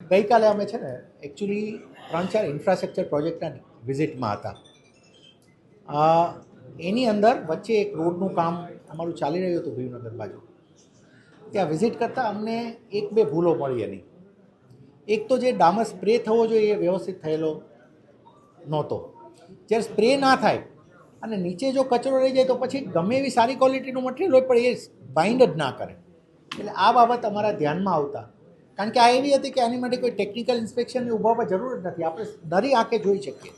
ગઈકાલે અમે છે ને એકચ્યુઅલી ત્રણ ચાર ઇન્ફ્રાસ્ટ્રક્ચર પ્રોજેક્ટના વિઝિટમાં હતા. એની અંદર વચ્ચે એક રોડનું કામ અમારું ચાલી રહ્યું હતું ભીમનગર બાજુ. ત્યાં વિઝિટ કરતાં અમને એક બે ભૂલો મળી એની. એક તો જે ડામર સ્પ્રે થવો જોઈએ એ વ્યવસ્થિત થયેલો નહોતો. જ્યારે સ્પ્રે ના થાય અને નીચે જો કચરો રહી જાય તો પછી ગમે એવી સારી ક્વોલિટીનું મટીરિયલ હોય પણ એ બાઇન્ડ જ ના કરે. એટલે આ બાબત અમારા ધ્યાનમાં આવતા. કારણ કે આ એવી હતી કે આની માટે કોઈ ટેકનિકલ ઇન્સ્પેક્શનની ઉભાવવા જરૂર જ નથી. આપણે દરી આંખે જોઈ શકીએ.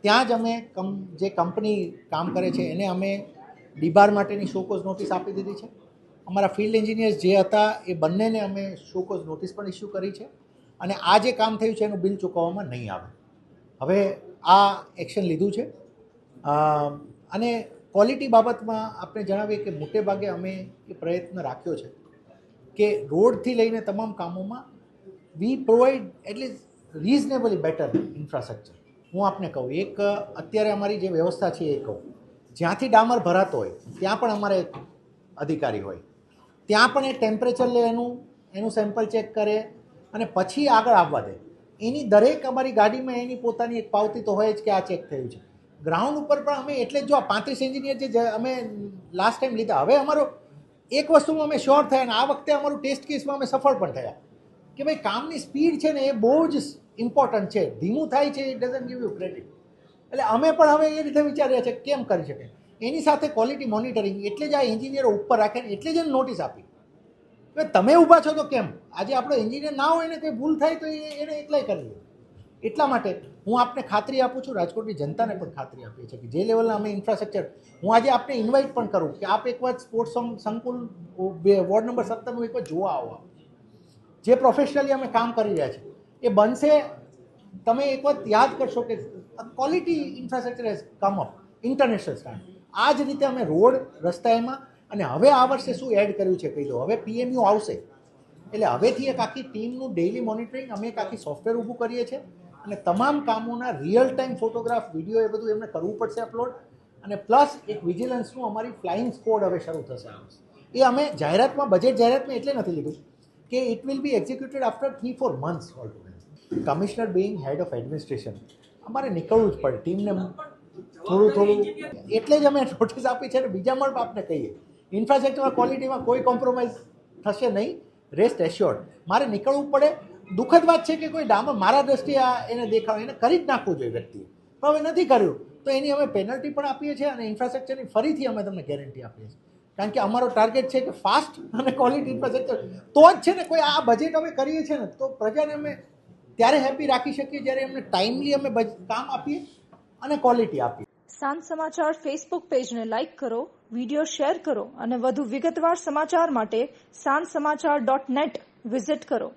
ત્યાં જ અમે કમ, જે કંપની કામ કરે છે, એને અમે ડીબાર માટેની શોકોઝ નોટિસ આપી દીધી છે. અમારા ફિલ્ડ એન્જિનિયર્સ જે હતા, એ બંનેને અમે શોકોઝ નોટિસ પણ ઇસ્યુ કરી છે. અને આ જે કામ થયું છે, એનું બિલ ચૂકવવામાં નહીં આવે. હવે આ એક્શન લીધું છે. અને ક્વોલિટી બાબતમાં આપણે જણાવીએ કે મોટે ભાગે અમે એ પ્રયત્ન રાખ્યો છે. કે રોડથી લઈને તમામ કામોમાં we provide at least reasonably better infrastructure હું આપને કહું, એક અત્યારે અમારી જે વ્યવસ્થા છે એ કહું. જ્યાંથી ડામર ભરાતો હોય, ત્યાં પણ અમારે એક અધિકારી હોય. ત્યાં પણ એ ટેમ્પરેચર લે, એનું એનું સેમ્પલ ચેક કરે અને પછી આગળ આવવા દે. એની દરેક અમારી ગાડીમાં એની પોતાની એક પાવતી તો હોય જ કે આ ચેક થયું છે. ગ્રાઉન્ડ ઉપર પણ અમે એટલે જ જો આ પાંત્રીસ એન્જિનિયર જે અમે લાસ્ટ ટાઈમ લીધા, હવે અમારો એક વસ્તુમાં અમે શ્યોર થયા અને આ વખતે અમારું ટેસ્ટ કેસમાં અમે સફળ પણ થયા. કે ભાઈ કામની સ્પીડ છે ને એ બહુ જ ઇમ્પોર્ટન્ટ છે. ધીમું થાય છે it doesn't give you credit એટલે અમે પણ હવે એ રીતે વિચાર્યા છે કેમ કરી શકે. એની સાથે ક્વોલિટી મોનિટરિંગ એટલે જ આ એન્જિનિયરો ઉપર રાખે એટલે જ નોટિસ આપી. તમે ઊભા છો તો કેમ? આજે આપણો એન્જિનિયર ના હોય ને કોઈ ભૂલ થાય તો એ એને એકલાય કરી લે. એટલા માટે હું આપને ખાતરી આપું છું, રાજકોટની જનતાને પણ ખાતરી આપીએ છીએ કે જે લેવલના અમે ઇન્ફ્રાસ્ટ્રક્ચર હું આજે આપને ઇન્વાઇટ પણ કરું કે આપ એકવાર સ્પોર્ટ્સ સંકુલ વોર્ડ નંબર સત્તરનું એકવાર જોવા આવો જે પ્રોફેશનલી અમે કામ કરી રહ્યા છીએ. એ બનશે, તમે એક વખત યાદ કરશો કે quality infrastructure has come up international stand આ જ રીતે અમે રોડ રસ્તા એમાં અને હવે આ વર્ષે શું એડ કર્યું છે કહી દો. હવે પીએમયુ આવશે. એટલે હવેથી એક આખી ટીમનું ડેઇલી મોનિટરિંગ અમે એક આખી સોફ્ટવેર ઊભું કરીએ છીએ. અને તમામ કામોના રિયલ ટાઈમ ફોટોગ્રાફ વીડિયો એ બધું એમને કરવું પડશે અપલોડ અને પ્લસ એક વિજિલન્સનું અમારી ફ્લાઇંગ સ્કોડ હવે શરૂ થશે એ અમે જાહેરાતમાં બજેટ જાહેરાતમાં એટલે નથી લીધું કે it will be executed after three four months all commissioner being head of administration અમારે નીકળવું જ પડે. ટીમને થોડું થોડું એટલે જ અમે નોટિસ આપી છે ને બીજા પણ આપને કહીએ. ઇન્ફ્રાસ્ટ્રક્ચરમાં ક્વોલિટીમાં કોઈ કોમ્પ્રોમાઇઝ થશે નહીં. રેસ્ટ એશ્યોર્ડ મારે નીકળવું પડે. દુઃખદ વાત છે કે કોઈ ડામર મારા દ્રષ્ટિએ આ એને દેખાવ એને કરી જ નાખવું જોઈએ વ્યક્તિએ. પણ હવે નથી કર્યું. તો એની અમે પેનલ્ટી પણ આપીએ છીએ અને ઇન્ફ્રાસ્ટ્રક્ચરની ફરીથી અમે તમને ગેરંટી આપીએ છીએ. કારણ કે અમારો ટાર્ગેટ છે કે ફાસ્ટ અને ક્વોલિટી ઇન્ફ્રાસ્ટ્રક્ચર તો જ છે ને કોઈ આ બજેટ અમે કરીએ છીએ ને, તો પ્રજાને અમે ત્યારે હેપી રાખી શકીએ જ્યારે એમને ટાઈમલી અમે કામ આપીએ અને ક્વોલિટી આપીએ. સાંજ સમાચાર ફેસબુક પેજને લાઇક કરો વિડિયો શેર કરો અને વધુ વિગતવાર સમાચાર માટે સાંજ સમાચાર ડોટ નેટ વિઝિટ કરો.